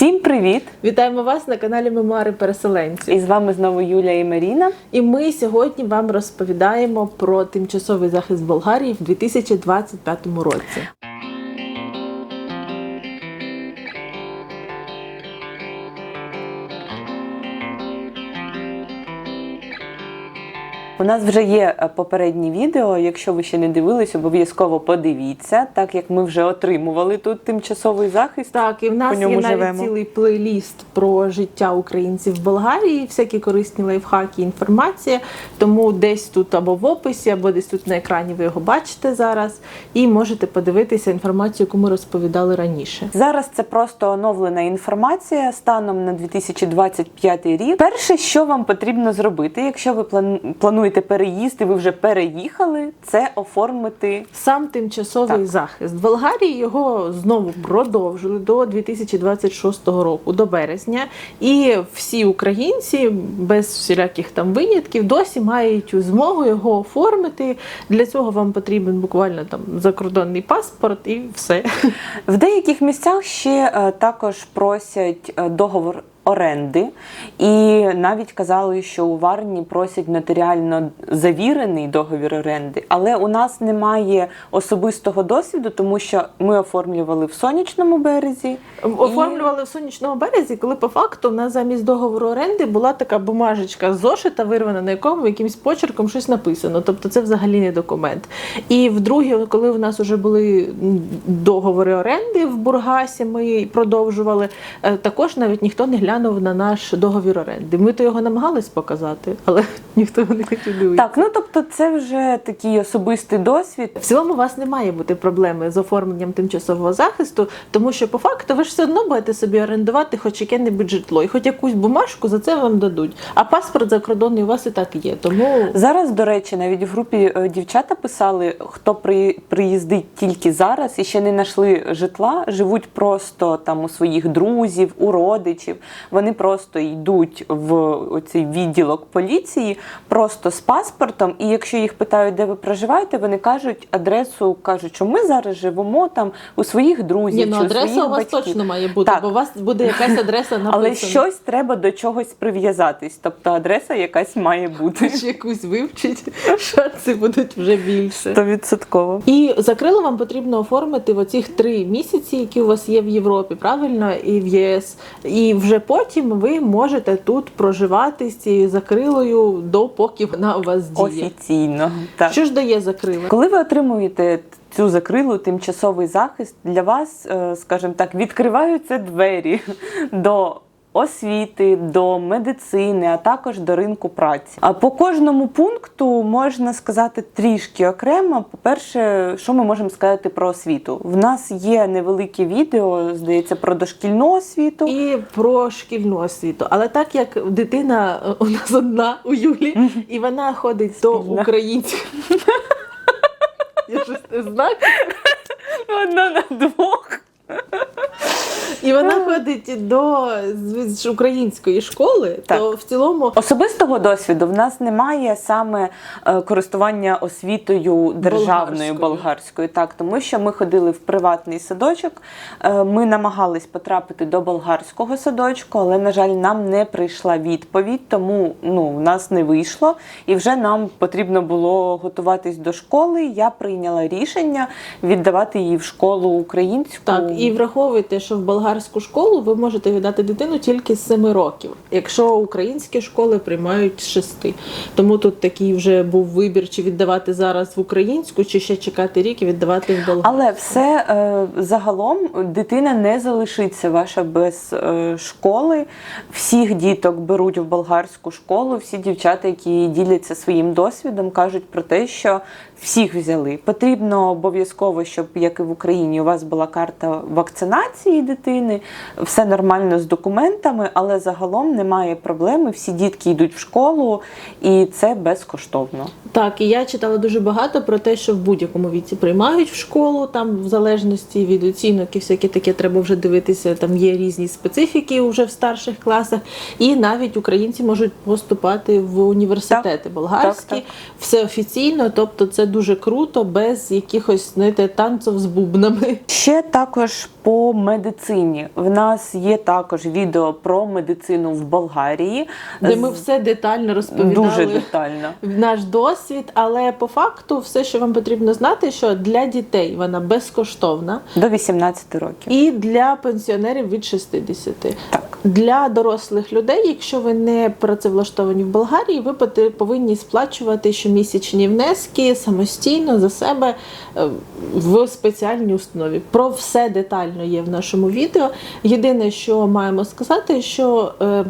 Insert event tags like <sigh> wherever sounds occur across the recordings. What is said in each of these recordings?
Всім привіт! Вітаємо вас на каналі Мемуари переселенців. І з вами знову Юля і Маріна. І ми сьогодні вам розповідаємо про тимчасовий захист Болгарії в 2025 році. У нас вже є е, попереднє відео. Якщо ви ще не дивились, обов'язково подивіться, так як ми вже отримували тут тимчасовий захист. Так, і в нас є навіть живемо. цілий плейліст про життя українців в Болгарії, всякі корисні лайфхаки, інформація. Тому десь тут або в описі, або десь тут на екрані ви його бачите зараз. І можете подивитися інформацію, яку ми розповідали раніше. Зараз це просто оновлена інформація станом на 2025 рік. Перше, що вам потрібно зробити, якщо ви план- плануєте переїзд і ви вже переїхали, це оформити Сам тимчасовий Так. захист в Болгарії його знову продовжили до 2026 року, до березня. І всі українці без всіляких там винятків досі мають змогу його оформити. Для цього вам потрібен буквально там закордонний паспорт і все. В деяких місцях ще е, також просять е, договор оренди, і навіть казали, що у Варні просять нотаріально завірений договір оренди. Але у нас немає особистого досвіду, тому що ми оформлювали в сонячному березі. Оформлювали в сонячному березі, коли по факту в нас замість договору оренди була така бумажечка зошита, вирвана, на якому якимсь почерком щось написано. Тобто це взагалі не документ. І вдруге, коли в нас вже були договори оренди в Бургасі, ми продовжували. е, Також навіть ніхто не глянув на наш договір оренди. Ми то його намагались показати, але <laughs> ніхто його не хотів дивитися. Так, ну тобто, це вже такий особистий досвід. В цілому у вас не має бути проблеми з оформленням тимчасового захисту, тому що по факту ви ж все одно будете собі орендувати хоч яке-небудь житло, і хоч якусь бумажку за це вам дадуть. А паспорт закордонний у вас і так є. Тому Зараз, до речі, навіть в групі е, дівчата писали, хто при, приїздить тільки зараз і ще не знайшли житла, живуть просто там у своїх друзів, у родичів. Вони просто йдуть в оцей відділок поліції просто з паспортом. І якщо їх питають, де ви проживаєте, вони кажуть адресу, кажуть, що ми зараз живемо там у своїх друзів. ні, ну чи у адреса своїх у вас батьків. точно має бути, Так. бо у вас буде якась адреса написана. Але щось треба до чогось прив'язатись. Тобто адреса якась має бути. Хоч якусь вивчить, шанси будуть вже більше. Стовідсотково. І закрило вам потрібно оформити в оцих три місяці, які у вас є в Європі, правильно, і в ЄС. І вже потім ви можете тут проживати з цією закрилою, допоки вона у вас діє. Офіційно. Так. Що ж дає закрила? Коли ви отримуєте цю закрилу тимчасовий захист, для вас, е, скажімо так, відкриваються двері <laughs> до. Освіти до медицини, а також до ринку праці. А по кожному пункту можна сказати трішки окремо. По-перше, що ми можемо сказати про освіту? В нас є невелике відео, здається, про дошкільну освіту. І про шкільну освіту. Але так як дитина е, у нас одна у Юлі, і вона ходить до Спільна. української. <laughs> Я щось не знаю. Одна на двох. І вона ходить до з- української школи, Так. то в цілому Особистого досвіду в нас немає саме е, користування освітою державною Болгарською. болгарською. Так, тому що ми ходили в приватний садочок. е, Ми намагались потрапити до болгарського садочку, але на жаль, нам не прийшла відповідь, тому ну в нас не вийшло. І вже нам потрібно було готуватись до школи. Я прийняла рішення віддавати її в школу українську. так, і враховуйте, що в болгарську школу ви можете віддати дитину тільки з 7 років, якщо українські школи приймають з 6. Тому тут такий вже був вибір, чи віддавати зараз в українську, чи ще чекати рік і віддавати в болгарську. Але все е, загалом дитина не залишиться ваша без е, школи. Всіх діток беруть в болгарську школу. Всі дівчата, які діляться своїм досвідом, кажуть про те, що всіх взяли. Потрібно обов'язково, щоб як і в Україні, у вас була карта вакцинації дитини, все нормально з документами, але загалом немає проблеми. Всі дітки йдуть в школу, і це безкоштовно. Так, і я читала дуже багато про те, що в будь-якому віці приймають в школу, там в залежності від оцінок і всяке таке треба вже дивитися. Там є різні специфіки вже в старших класах, і навіть українці можуть поступати в університети болгарські. так, так. Все офіційно, тобто це дуже круто, без якихось знаєте, танців з бубнами. Ще також по медицині розумні. В нас є також відео про медицину в Болгарії. Де ми все детально розповідали. дуже детально. наш досвід, але по факту все, що вам потрібно знати, що для дітей вона безкоштовна, До 18 років. і для пенсіонерів від 60. Так. Для дорослих людей, якщо ви не працевлаштовані в Болгарії, ви повинні сплачувати щомісячні внески самостійно за себе е, в спеціальній установі. Про все детально є в нашому відео. Єдине, що маємо сказати, що е,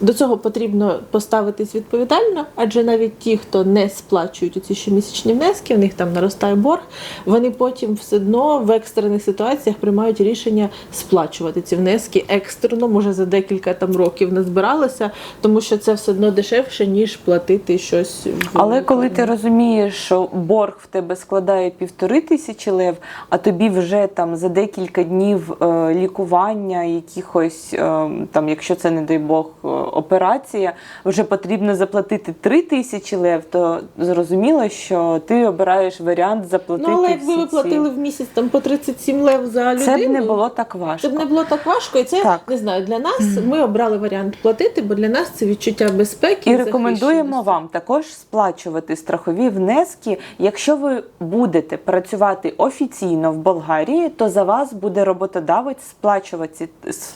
до цього потрібно поставитись відповідально, адже навіть ті, хто не сплачують ці щомісячні внески, в них там наростає борг, вони потім все одно в екстрених ситуаціях приймають рішення сплачувати ці внески екстрено, може за декілька там років не збиралося, тому що це все одно дешевше, ніж платити щось. в- Але коли ти розумієш, що борг в тебе складає півтори тисячі лев, а тобі вже там за декілька днів е, лікування, якихось е, там, якщо це не дай Бог, е, операція, вже потрібно заплатити три тисячі лев, то зрозуміло, що ти обираєш варіант заплатити. Ну, але якби ви платили в місяць там по 37 лев за людину, це б не було так важко. Це б не було так важко, і це Так. не знаю. Для нас ми обрали варіант платити, бо для нас це відчуття безпеки І рекомендуємо вам також сплачувати страхові внески. Якщо ви будете працювати офіційно в Болгарії, то за вас буде роботодавець сплачувати,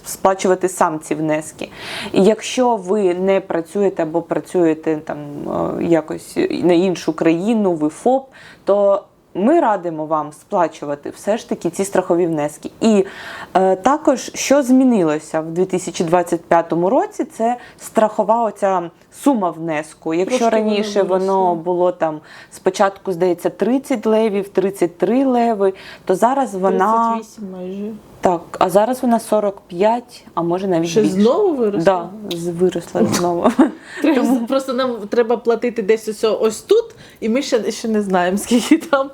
сплачувати сам ці внески. І якщо ви не працюєте або працюєте там е, якось на іншу країну, ви ФОП, то ми радимо вам сплачувати все ж таки ці страхові внески. І е, також, що змінилося в 2025 році, це страхова оця сума внеску. Якщо Трошки раніше воно було там спочатку, здається, 30 левів, 33 леви, то зараз вона 38 майже. так, а зараз вона 45, а може навіть Ще більше. знову виросла? Да, з- виросла знову. <laughs> Треба, Просто нам треба платити десь ось, ось тут, і ми ще, ще не знаємо, скільки там.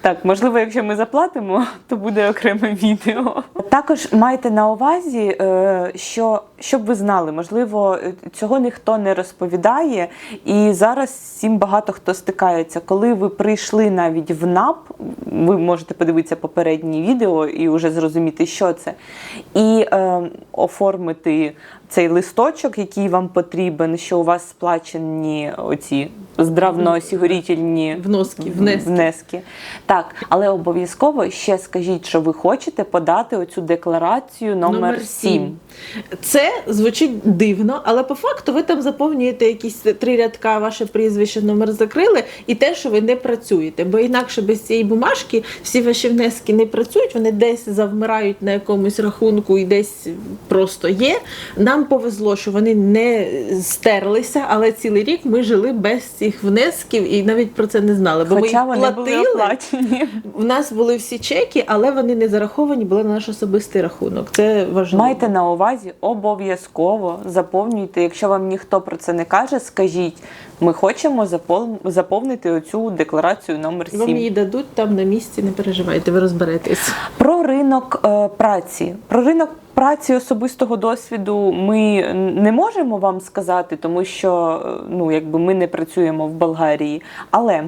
Так, можливо, якщо ми заплатимо, то буде окреме відео. Також майте на увазі, е, що щоб ви знали, можливо, е, цього ніхто не розповідає, і зараз всім багато хто стикається. Коли ви прийшли навіть в НАП, ви можете подивитися попереднє відео і вже зрозуміти, що це, і е, оформити цей листочок, який вам потрібен, що у вас сплачені оці здравноосігурітельні Вноски, внески. внески. Так, але обов'язково ще скажіть, що ви хочете подати оцю декларацію номер, Номер 7. сім. Це звучить дивно, але по факту ви там заповнюєте якісь три рядка, ваше прізвище, номер закрили, і те, що ви не працюєте. Бо інакше без цієї бумажки всі ваші внески не працюють, вони десь завмирають на якомусь рахунку і десь просто є. Нам повезло, що вони не стерлися, але цілий рік ми жили без цих внесків і навіть про це не знали. Бо Хоча ми їх були платили. оплачені. У нас були всі чеки, але вони не зараховані були на наш особистий рахунок. Це важливо. Майте на увазі, обов'язково заповнюйте. Якщо вам ніхто про це не каже, скажіть, ми хочемо заповнити оцю декларацію номер І Вам її дадуть там на місці, не переживайте, ви розберетесь. Про ринок е, праці. Про ринок праці особистого досвіду ми не можемо вам сказати, тому що е, ну, якби ми не працюємо в Болгарії. Але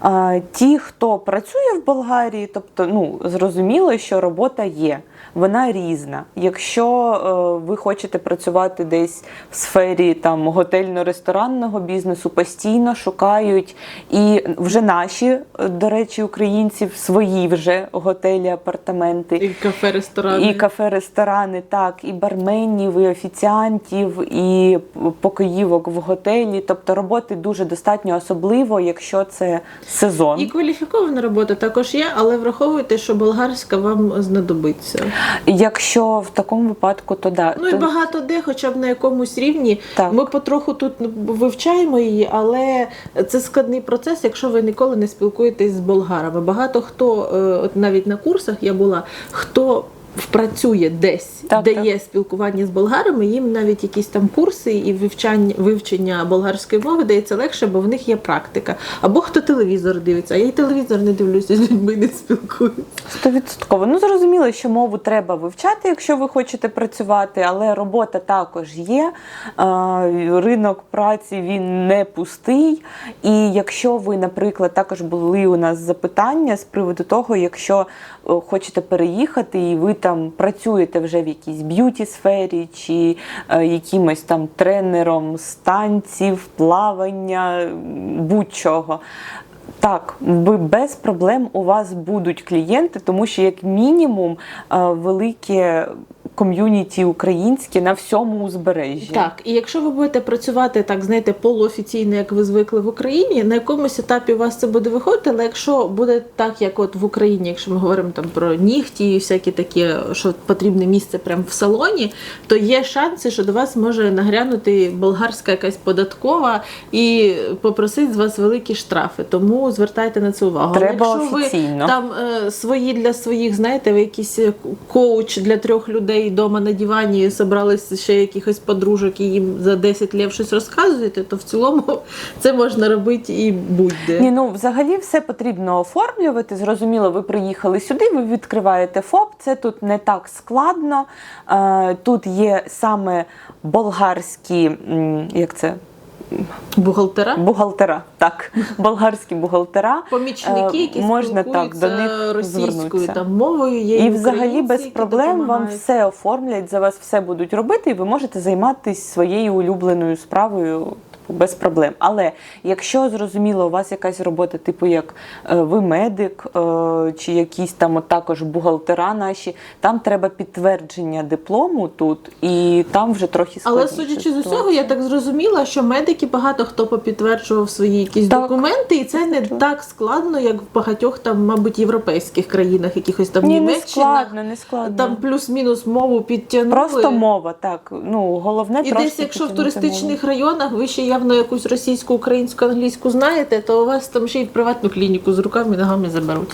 а, ті, хто працює в Болгарії, тобто ну, зрозуміло, що робота є. Вона різна. Якщо е, ви хочете працювати десь в сфері там готельно-ресторанного бізнесу, постійно шукають і вже наші, е, до речі, українців свої вже готелі, апартаменти. І кафе, ресторани. І кафе-ресторани, так, і барменів, і офіціантів, і покоївок в готелі. Тобто роботи дуже достатньо, особливо, якщо це сезон. І кваліфікована робота також є, але враховуйте, що болгарська вам знадобиться. Якщо в такому випадку, то да. Ну і то- багато де, хоча б на якомусь рівні. Так. Ми потроху тут вивчаємо її, але це складний процес, якщо ви ніколи не спілкуєтесь з болгарами. Багато хто, е, от навіть на курсах я була, хто працює десь, Так, де так. є спілкування з болгарами, їм навіть якісь там курси і вивчання вивчення болгарської мови дається легше, бо в них є практика. Або хто телевізор дивиться, а я й телевізор не дивлюся з людьми, не спілкуюся. Стовідсотково. Ну зрозуміло, що мову треба вивчати, якщо ви хочете працювати, але робота також є. Ринок праці він не пустий. І якщо ви, наприклад, також були у нас запитання з приводу того, якщо хочете переїхати і ви там працюєте вже в якійсь б'юті сфері чи е, якимось там тренером з танців, плавання, будь-чого. Так, без проблем у вас будуть клієнти, тому що як мінімум е, велике ком'юніті українське на всьому узбережжі. Так, і якщо ви будете працювати так, знаєте, полуофіційно, як ви звикли в Україні, на якомусь етапі у вас це буде виходити, але якщо буде так, як от в Україні, якщо ми говоримо там про нігті і всякі такі, що потрібне місце прямо в салоні, то є шанси, що до вас може нагрянути болгарська якась податкова і попросить з вас великі штрафи. Тому звертайте на це увагу. Але Треба якщо ви там е, свої для своїх, знаєте, ви якийсь е, коуч для трьох людей вдома на дивані, зібралися ще якихось подружок і їм за 10 лів щось розказуєте, то в цілому <laughs> це можна робити і будь-де. Ні, ну взагалі все потрібно оформлювати. Зрозуміло, ви приїхали сюди, ви відкриваєте ФОП. Це тут не так складно. Е, Тут є саме болгарські, як це? Бухгалтера. Бухгалтера. Так, <laughs> болгарські бухгалтера. Помічники, Е, які можна так до них російською звернутися. там мовою, є І взагалі без проблем вам все оформлять, за вас все будуть робити, і ви можете займатися своєю улюбленою справою. Типу, Без проблем. Але якщо зрозуміло, у вас якась робота, типу як е, ви медик е, чи якісь там от також бухгалтера наші, там треба підтвердження диплому тут, і там вже трохи Але складніша судячи з усього, я так зрозуміла, що медики багато хто попідтверджував свої якісь Так. документи, і це не так складно, як в багатьох там, мабуть, європейських країнах, якихось там Ні, не складно, не складно. Там плюс-мінус мову підтягнули. Просто мова, так. Ну, головне І десь, якщо в туристичних районах ви ще явно якусь російську, українську, англійську знаєте, то у вас там ще й приватну клініку з руками і ногами заберуть.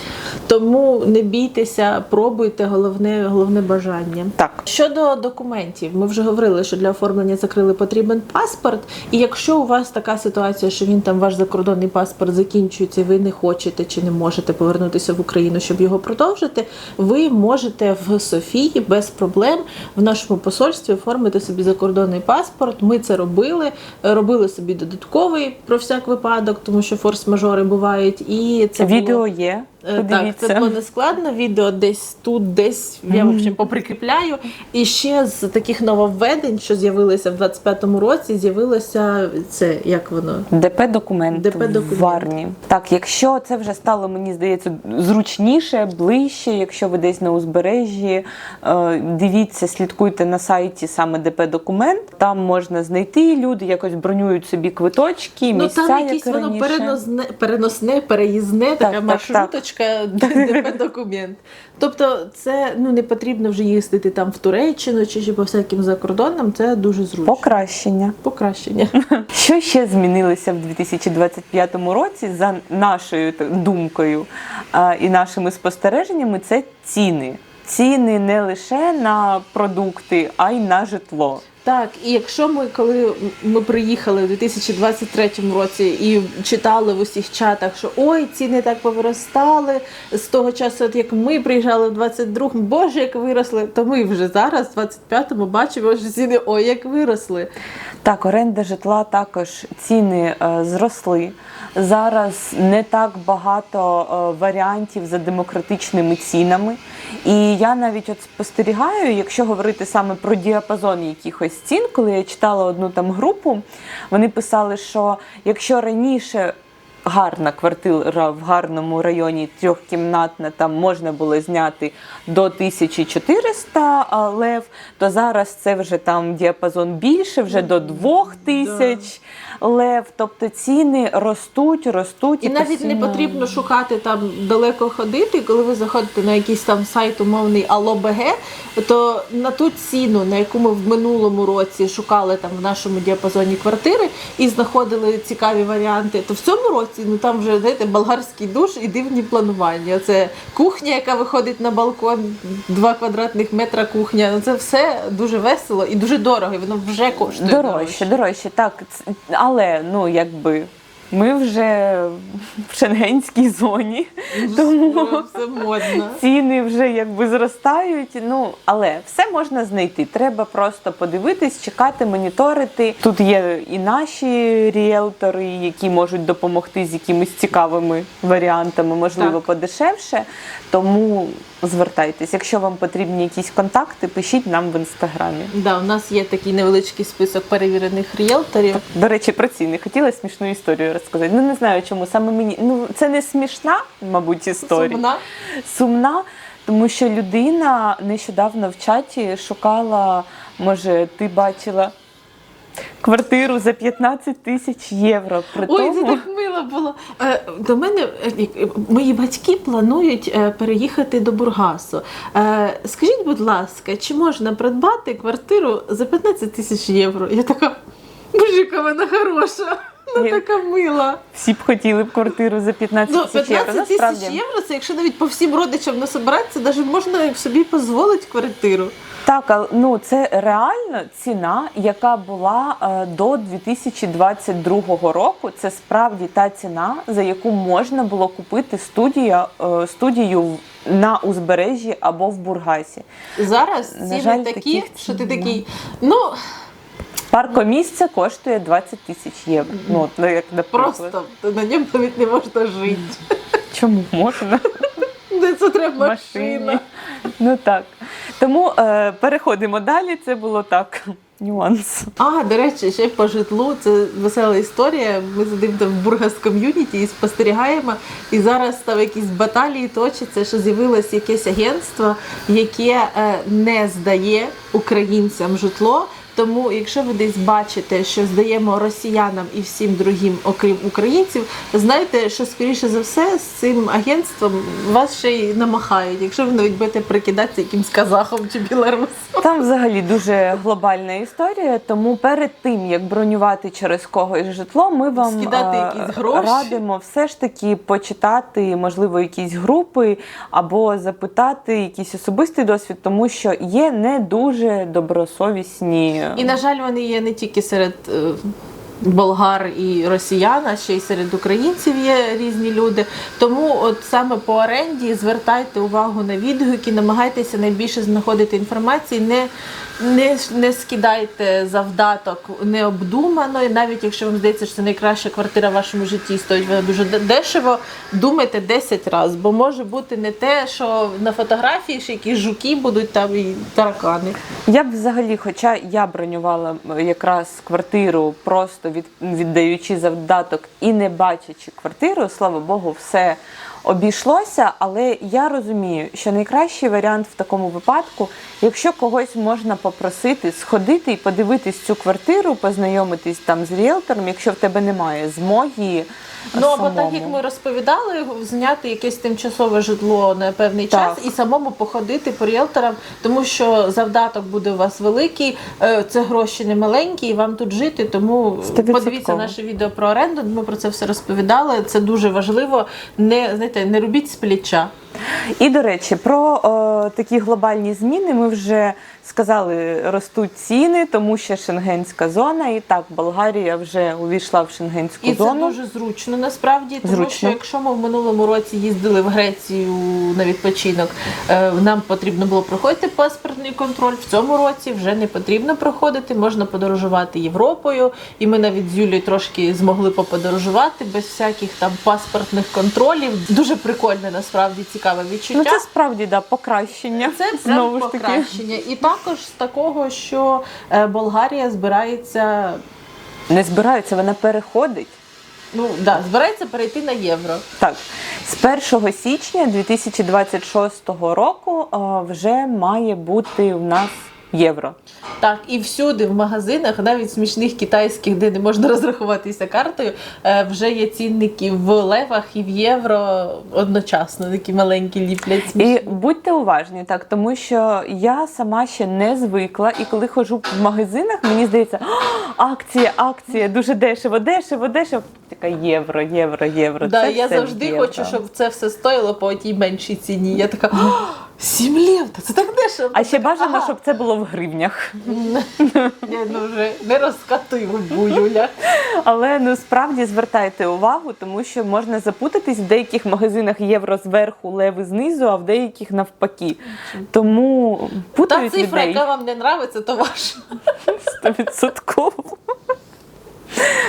Тому не бійтеся, пробуйте, головне, головне бажання. Так. Щодо документів, ми вже говорили, що для оформлення закрили потрібен паспорт. І якщо у вас така ситуація, що він там ваш закордонний паспорт закінчується, і ви не хочете чи не можете повернутися в Україну, щоб його продовжити, ви можете в Софії без проблем в нашому посольстві оформити собі закордонний паспорт. Ми це робили, робили собі додатковий про всяк випадок, тому що форс-мажори бувають. І це було- Відео є. Е, Так, це було не складно. Відео десь тут, десь я в общем, поприкріпляю. І ще з таких нововведень, що з'явилися в 25-му році, з'явилося це як воно. ДП документ ДП документ. Варні. Так, якщо це вже стало, мені здається, зручніше, ближче, якщо ви десь на узбережжі, е, дивіться, слідкуйте на сайті саме ДП документ. Там можна знайти люди, якось бронюють собі квиточки, Ну місця, там якесь як воно переносне, переносне, переїзне, така так, ДП <laughs> документ. Тобто, це ну не потрібно вже їздити там в Туреччину чи ще по всяким закордонам. Це дуже зручно. Покращення. Покращення. <laughs> Що ще змінилося в 2025 році за нашою думкою а, і нашими спостереженнями? Це ціни. Ціни не лише на продукти, а й на житло. Так, і якщо ми, коли ми приїхали у 2023 році і читали в усіх чатах, що ой, ціни так повиростали з того часу, от як ми приїжджали в 22-му, боже, як виросли, то ми вже зараз, в 25-му, бачимо, що ціни ой, як виросли. Так, оренда житла також ціни е, зросли. Зараз не так багато е, варіантів за демократичними цінами. І я навіть от спостерігаю, якщо говорити саме про діапазон якихось цін, коли я читала одну там групу, вони писали, що якщо раніше гарна квартира в гарному районі, трьохкімнатна, там можна було зняти до 1400 а, лев, то зараз це вже там діапазон більше, вже до 2000 лев. Тобто ціни ростуть, ростуть. І навіть не потрібно шукати там далеко ходити. Коли ви заходите на якийсь там сайт умовний Алло.бг, то на ту ціну, на яку ми в минулому році шукали там в нашому діапазоні квартири і знаходили цікаві варіанти, то в цьому році ну там вже знаєте, болгарський душ і дивні планування. Це кухня, яка виходить на балкон, два квадратних метра кухня. Ну це все дуже весело і дуже дорого. І воно вже коштує Дорожче, дорожче, так. Але ну якби Ми вже в шенгенській зоні, тому все модно. ціни вже якби зростають. Ну але все можна знайти. Треба просто подивитись, чекати, моніторити. Тут є і наші ріелтори, які можуть допомогти з якимись цікавими варіантами, можливо, Так. подешевше. Тому звертайтесь. Якщо вам потрібні якісь контакти, пишіть нам в інстаграмі. Да, у нас є такий невеличкий список перевірених ріелторів. До речі, про ціни хотіла смішну історію розказати. Ну не знаю, чому саме мені. Ну це не смішна, мабуть, історія. Сумна. Сумна, тому що людина нещодавно в чаті шукала, може, ти бачила квартиру за 15 тисяч євро. При Ой, це тому, так мило було. Е, До мене е, мої батьки планують е, переїхати до Бургасу. Е, Скажіть, будь ласка, чи можна придбати квартиру за 15 тисяч євро? Я така, боже, яка вона хороша. Вона така мила. всі б хотіли б квартиру за 15 Ну, тисяч євро. 15 тисяч євро, це якщо навіть по всім родичам не собиратися, навіть можна собі дозволити квартиру. Так, ну це реально ціна, яка була е, до 2022 року. Це справді та ціна, за яку можна було купити студію, е, студію на узбережжі або в Бургасі. Зараз ціни такі, що ти такий, ну Паркомісце коштує 20 тисяч євро. Ну, от, ну, як наприклад. просто на ньому навіть не можна жити. чому можна? Де це треба машина? Ну так. Тому е, переходимо далі. Це було так. Нюанс. А, до речі, ще по житлу це весела історія. Ми сидимо там в Бургас ком'юніті і спостерігаємо. І зараз там якісь баталії точаться, що з'явилось якесь агентство, яке е, не здає українцям житло. Тому, якщо ви десь бачите, що здаємо росіянам і всім другим, окрім українців, знайте, що скоріше за все з цим агентством вас ще й намахають, якщо ви навіть будете прикидатися якимсь казахом чи білорусом. Там взагалі дуже глобальна історія. Тому перед тим як бронювати через когось житло, ми вам Скидати е, якісь гроші. радимо все ж таки почитати, можливо, якісь групи або запитати якийсь особистий досвід, тому що є не дуже добросовісні. І, на жаль, вони є не тільки серед е, болгар і росіян, а ще й серед українців є різні люди. Тому, от саме по оренді, звертайте увагу на відгуки, намагайтеся найбільше знаходити інформації, не, не, не скидайте завдаток необдумано, і навіть якщо вам здається, що це найкраща квартира в вашому житті, стоїть вона дуже дешево, думайте 10 разів, бо може бути не те, що на фотографії ще якісь жуки будуть там і таракани. Я б взагалі, хоча я бронювала якраз квартиру, просто від, віддаючи завдаток і не бачачи квартиру, слава Богу, все обійшлося. Але я розумію, що найкращий варіант в такому випадку, якщо когось можна попросити сходити і подивитись цю квартиру, познайомитись там з ріелтором, якщо в тебе немає змоги. Ну або так як ми розповідали, зняти якесь тимчасове житло на певний час Так. і самому походити по ріелторам, тому що завдаток буде у вас великий, е, це гроші не маленькі, і вам тут жити. Тому Стовідсотково. подивіться наше відео про оренду. Ми про це все розповідали. Це дуже важливо. Не знаєте, не робіть з плеча. І до речі, про е, такі глобальні зміни ми вже сказали, ростуть ціни, тому що шенгенська зона, і так Болгарія вже увійшла в шенгенську І це зону. дуже зручно насправді, тому Зручно. що якщо ми в минулому році їздили в Грецію на відпочинок, е, нам потрібно було проходити паспортний контроль. В цьому році вже не потрібно проходити, можна подорожувати Європою. І ми навіть з Юлією трошки змогли поподорожувати без всяких там паспортних контролів. Дуже прикольне, насправді цікаве відчуття. Ну це справді да, покращення. Це Знову ж таки. покращення. І також з такого, що е, Болгарія збирається Не збирається, вона переходить. Ну да, збирається перейти на євро. Так, з 1 січня 2026 року е, вже має бути в нас євро. Так, і всюди в магазинах, навіть смішних китайських, де не можна <laughs> розрахуватися картою, е, вже є цінники в левах і в євро одночасно, такі маленькі ліплять. І будьте уважні, так тому що я сама ще не звикла, і коли ходжу в магазинах, мені здається, акція, акція, дуже дешево, дешево, дешево. Така євро, євро, євро. Да, Це я завжди євро. хочу, щоб це все стоїло по тій меншій ціні. Я така, «О, Сім лів, та це так дешево. А ще бажано, щоб це було в гривнях. <laughs> Я ну вже не розкатив Юля. Але ну справді звертайте увагу, тому що можна запутатись в деяких магазинах євро зверху, леви знизу, а в деяких навпаки. Тому Та цифра, людей яка вам не нравиться, то ваша. <laughs> стовідсотково.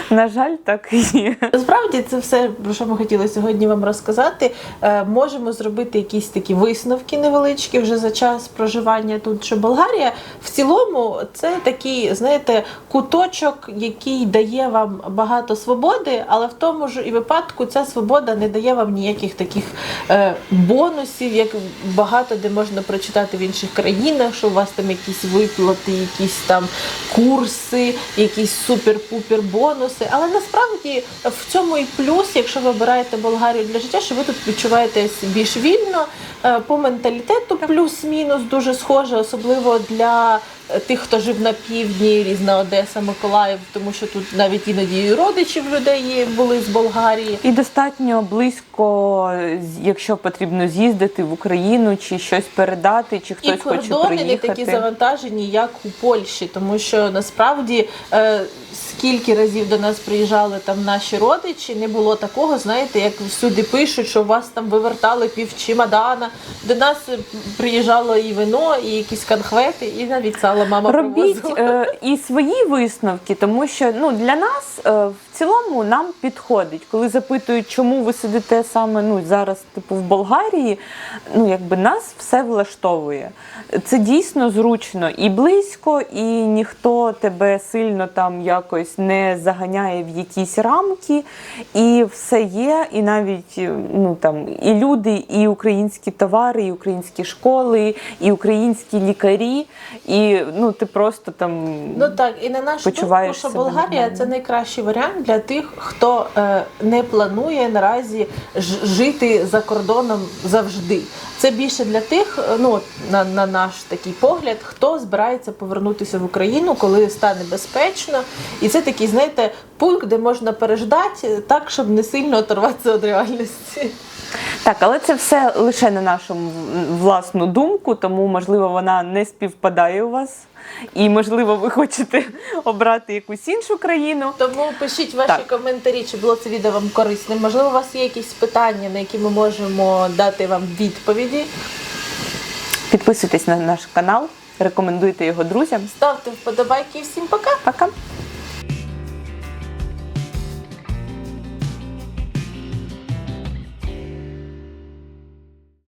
На жаль, так і є. Насправді це все, про що ми хотіли сьогодні вам розказати. Е, можемо зробити якісь такі висновки невеличкі вже за час проживання тут. Що Болгарія в цілому це такий, знаєте, куточок, який дає вам багато свободи, але в тому ж і випадку ця свобода не дає вам ніяких таких е, бонусів, як багато де можна прочитати в інших країнах, що у вас там якісь виплати, якісь там курси, якісь супер-пупер бонуси. Але насправді в цьому і плюс, якщо ви обираєте Болгарію для життя, що ви тут відчуваєтесь більш вільно е, по менталітету, плюс-мінус дуже схоже, особливо для тих, хто жив на півдні, різна Одеса, Миколаїв, тому що тут навіть іноді і родичі в людей є, були з Болгарії. І достатньо близько, якщо потрібно з'їздити в Україну чи щось передати, чи І хтось хоче кордони не такі завантажені, як у Польщі, тому що насправді е, скільки разів до нас приїжджали там наші родичі, не було такого, знаєте, як всюди пишуть, що вас там вивертали пів чемодана. До нас е, приїжджало і вино, і якісь конхвети, і навіть сало мама Робіть е, і свої висновки, тому що ну для нас е, в цілому нам підходить, коли запитують, чому ви сидите саме ну зараз, типу в Болгарії. Ну якби нас все влаштовує. Це дійсно зручно і близько, і ніхто тебе сильно там якось не заганяє в якісь рамки, і все є, і навіть ну там і люди, і українські товари, і українські школи, і українські лікарі, і ну ти просто там Ну так, і на нашу думку, що Болгарія нормально. це найкращий варіант для тих, хто е, не планує наразі жити за кордоном завжди. Це більше для тих, е, ну на, на наш такий погляд, хто збирається повернутися в Україну, коли стане безпечно. І це такий, знаєте, пункт, де можна переждати так, щоб не сильно оторватися від реальності. Так, але це все лише на нашу власну думку, тому можливо вона не співпадає у вас. І можливо, ви хочете <laughs> обрати якусь іншу країну. Тому пишіть ваші Так. коментарі, чи було це відео вам корисним. Можливо, у вас є якісь питання, на які ми можемо дати вам відповіді. Підписуйтесь на наш канал, рекомендуйте його друзям. Ставте вподобайки і всім пока! Пока!